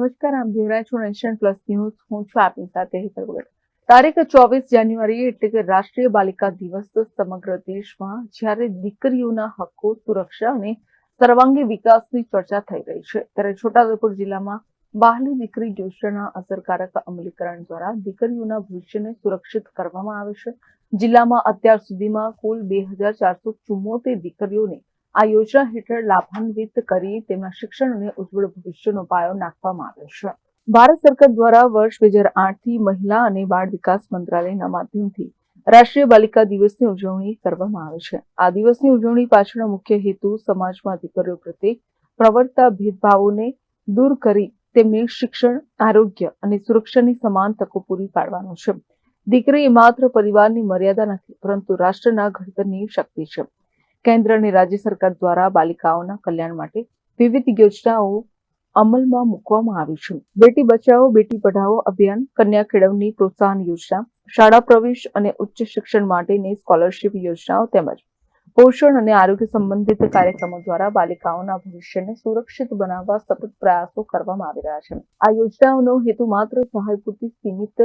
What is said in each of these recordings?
નમસ્કાર, આમ જોઈ છો નેશન પ્લસ ન્યૂઝ હું છું આપની સાથે હેતલ તારીખ ચોવીસ જાન્યુઆરી એટલે કે રાષ્ટ્રીય બાલિકા દિવસ સમગ્ર દેશમાં જ્યારે દીકરીઓના હક્કો, સુરક્ષા અને સર્વાંગી વિકાસની ચર્ચા થઈ રહી છે, ત્યારે છોટાઉદેપુર જિલ્લામાં બહાલી દીકરી યોજનાના અસરકારક અમલીકરણ દ્વારા દીકરીઓના ભવિષ્યને સુરક્ષિત કરવામાં આવે છે. જિલ્લામાં અત્યાર સુધીમાં કુલ બે હજાર ચારસો ચુમ્મોતેર દીકરીઓને આ યોજના હેઠળ લાભાન્વિત કરી તેમના શિક્ષણ અને ઉજ્જવળ ભવિષ્યનો પાયો નાખવામાં આવ્યો છે. ભારત સરકાર દ્વારા વર્ષ બે હજાર આઠથી મહિલા અને બાળ વિકાસ મંત્રાલયના માધ્યમથી રાષ્ટ્રીય બાલિકા દિવસની ઉજવણી કરવામાં આવે છે. આ દિવસની ઉજવણી પાછળનો મુખ્ય હેતુ સમાજમાં દીકરીઓ પ્રત્યે પ્રવર્તતા ભેદભાવોને દૂર કરી તેમને શિક્ષણ, આરોગ્ય અને સુરક્ષાની સમાન તકો પૂરી પાડવાનો છે. દીકરી એ માત્ર પરિવારની મર્યાદા નથી, પરંતુ રાષ્ટ્રના ઘડતરની શક્તિ છે. કેન્દ્ર અને રાજ્ય સરકાર દ્વારા બાલિકાઓના કલ્યાણ માટે વિવિધ યોજનાઓ અમલમાં મૂકવામાં આવી છે. બેટી બચાવો, બેટી પઢાઓ અભિયાન, કન્યા કેળવણી પ્રોત્સાહન યોજના, શાળા પ્રવેશ અને ઉચ્ચ શિક્ષણ માટેની સ્કોલરશિપ યોજનાઓ તેમજ પોષણ અને આરોગ્ય સંબંધિત કાર્યક્રમો દ્વારા બાલિકાઓના ભવિષ્યને સુરક્ષિત બનાવવા સતત પ્રયાસો કરવામાં આવી રહ્યા છે. આ યોજનાઓનો હેતુ માત્ર સહાય પૂરતી સીમિત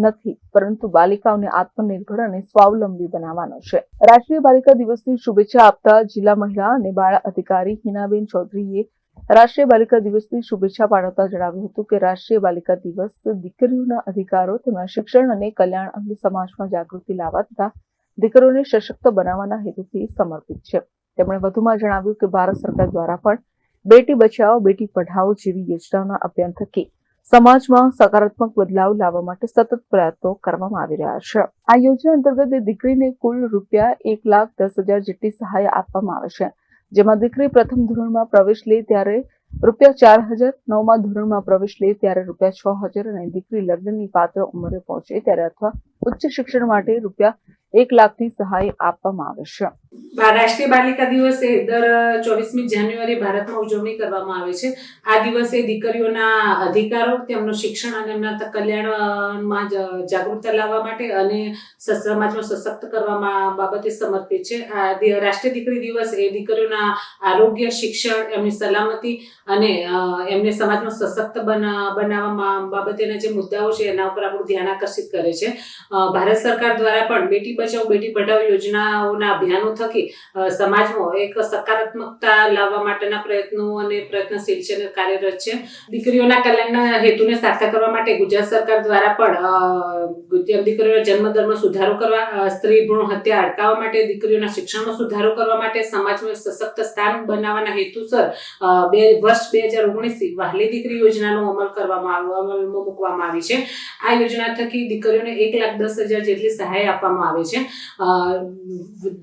નથી, પરંતુ બાલિકાઓને આત્મનિર્ભર અને સ્વાવલંબી બનાવવાનો છે. રાષ્ટ્રીય બાલિકા દિવસની શુભેચ્છા આપતા જિલ્લા મહિલા અને બાળ અધિકારી હિનાબેન ચૌધરીએ રાષ્ટ્રીય બાલિકા દિવસની શુભેચ્છા પાઠવતા જણાવ્યું હતું કે રાષ્ટ્રીય બાલિકા દિવસ દીકરીઓના અધિકારો તેમના શિક્ષણ અને કલ્યાણ અંગે સમાજમાં જાગૃતિ લાવવા તથા દીકરીઓને સશક્ત બનાવવાના હેતુથી સમર્પિત છે. તેમણે વધુમાં જણાવ્યું કે ભારત સરકાર દ્વારા પણ બેટી બચાવો, બેટી પઢાઓ જેવી યોજનાઓના અભિયાન થકી સમાજમાં સકારાત્મક બદલાવ લાવવા માટે સતત પ્રયત્નો કરવામાં આવી રહ્યા છે. આ યોજના અંતર્ગત દીકરીને કુલ રૂપિયા એક લાખ દસ હજાર જેટલી સહાય આપવામાં આવે છે. જેમાં દીકરી પ્રથમ ધોરણમાં પ્રવેશ લે ત્યારે રૂપિયા ચાર હજાર, નવમા ધોરણમાં પ્રવેશ લે ત્યારે રૂપિયા છ હજાર અને દીકરી લગ્નની પાત્ર ઉંમરે પહોંચે ત્યારે અથવા ઉચ્ચ શિક્ષણ માટે રૂપિયા એક લાખની સહાય આપવામાં આવે છે. બા- રાષ્ટ્રીય બાલિકા દિવસે દર ચોવીસમી જાન્યુઆરી ભારતમાં ઉજવણી કરવામાં આવે છે. આ દિવસે દીકરીઓના અધિકારો, તેમનું શિક્ષણ અને એમના કલ્યાણમાં જાગૃતતા લાવવા માટે અને સમાજમાં સશક્ત કરવામાં બાબતે સમર્પિત છે. આ રાષ્ટ્રીય દીકરી દિવસ એ દીકરીઓના આરોગ્ય, શિક્ષણ, એમની સલામતી અને એમને સમાજમાં સશક્ત બના- બનાવવામાં બાબતેના જે મુદ્દાઓ છે એના ઉપર આપણું ધ્યાન આકર્ષિત કરે છે. ભારત સરકાર દ્વારા પણ બેટી બચાવો, બેટી પઢાઓ યોજનાઓના અભિયાનો થકી સમાજમાં એક સકારાત્મકતા લાવવા માટેના પ્રયત્નો અને પ્રયત્નશીલ છે કાર્યરત છે. દીકરીઓના કલ્યાણના હેતુને સાર્થક કરવા માટે ગુજરાત સરકાર દ્વારા પણ દીકરીઓના જન્મદરમાં સુધારો કરવા સ્ત્રી ભ્રૂણ હત્યા અટકાવવા માટે દીકરીઓના શિક્ષણમાં સુધારો કરવા માટે સમાજમાં સશક્ત સ્થાન બનાવવાના હેતુસર બે વર્ષ બે હજાર ઓગણીસથી વહાલી દીકરી યોજનાનો અમલ કરવામાં આવ્યો અમલમાં મૂકવામાં આવી છે. આ યોજના થકી દીકરીઓને એક લાખ દસ હજાર જેટલી સહાય આપવામાં આવે છે.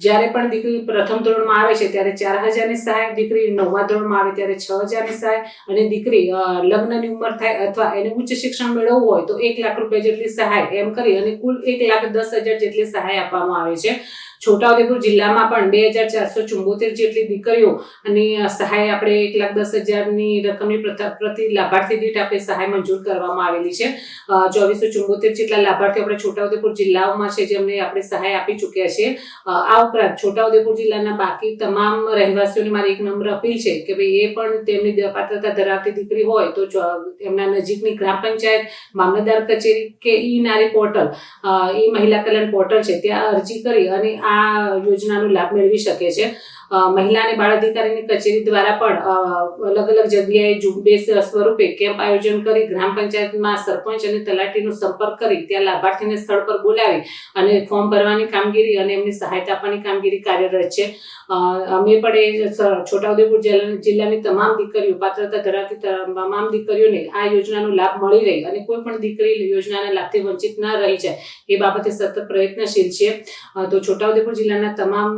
જ્યારે પણ દીકરી પ્રથમ ધોરણમાં આવે છે ત્યારે ચાર હજારની સહાય, દીકરી નવમા ધોરણમાં આવે ત્યારે છ હજારની સહાય અને દીકરી લગ્નની ઉંમર થાય અથવા એને ઉચ્ચ શિક્ષણ મેળવવું હોય તો એક લાખ રૂપિયા જેટલી સહાય એમ કરી અને કુલ એક લાખ દસ હજાર જેટલી સહાય આપવામાં આવે છે. છોટાઉદેપુર જિલ્લામાં પણ બે હજાર ચારસો ચુંબોતેર જેટલી દીકરીઓ અને સહાય આપણે એક લાખ દસ હજારની રકમની પ્રતિ લાભાર્થી દીઠ આપણે સહાય મંજૂર કરવામાં આવેલી છે. ચોવીસો ચુંબોતેર જેટલા લાભાર્થીઓ આપણે છોટાઉદેપુર જિલ્લાઓમાં છે જેમને આપણે સહાય આપી ચૂક્યા છીએ આ ઉપરાંત છોટાઉદેપુર જિલ્લાના બાકી તમામ રહેવાસીઓને મારી એક નમ્ર અપીલ છે કે ભાઈ એ પણ તેમની પાત્રતા ધરાવતી દીકરી હોય તો એમના નજીકની ગ્રામ પંચાયત, મામલતદાર કચેરી કે ઈ નારી પોર્ટલ ઈ મહિલા કલ્યાણ પોર્ટલ છે ત્યાં અરજી કરી અને આ યોજનાનો લાભ મેળવી શકે છે. મહિલા અને બાળ અધિકારીની કચેરી દ્વારા પણ અલગ અલગ જગ્યાએ ઝુંબેશ સ્વરૂપે કેમ્પ આયોજન કરી ગ્રામ પંચાયતમાં સરપંચ અને તલાટીનો સંપર્ક કરી ત્યાં લાભાર્થીને સ્થળ પર બોલાવી અને ફોર્મ ભરવાની કામગીરી અને એમની સહાયતા આપવાની કામગીરી કાર્યરત છે. અમે પણ એ છોટાઉદેપુર જિલ્લાની તમામ દીકરીઓ, પાત્રતા ધરાવતી તમામ દીકરીઓને આ યોજનાનો લાભ મળી રહે અને કોઈ પણ દીકરી યોજનાના લાભથી વંચિત ન રહી જાય, એ બાબતે સતત પ્રયત્નશીલ છે. તો છોટાઉદેપુર જિલ્લાના તમામ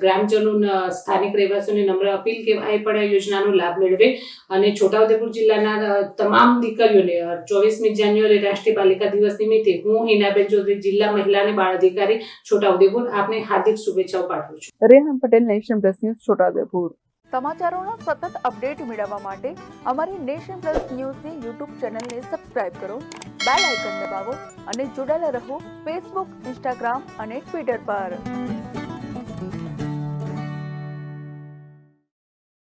ગ્રામજનો સ્થાનિક રહેવાસીઓને નમ્ર અપીલ કે પણ આ યોજનાનો લાભ મેળવે અને છોટાઉદેપુર જિલ્લાના તમામ દીકરીઓને ચોવીસમી જાન્યુઆરી રાષ્ટ્રીય બાલિકા દિવસ નિમિત્તે હું હિનાબેન ચૌધરી જિલ્લા મહિલા અને બાળ અધિકારી છોટાઉદેપુર આપને હાર્દિક શુભેચ્છાઓ પાઠવું છું. Reham Patel nation plus news Chhota Udepur. સમાચારોનો સતત અપડેટ મેળવવા માટે અમારી નેશન પ્લસ ન્યૂઝની યુટ્યુબ ચેનલને સબસ્ક્રાઇબ કરો બેલ આઇકન દબાવો અને જોડાયેલા રહો ફેસબુક ઇન્સ્ટાગ્રામ અને ટ્વિટર પર.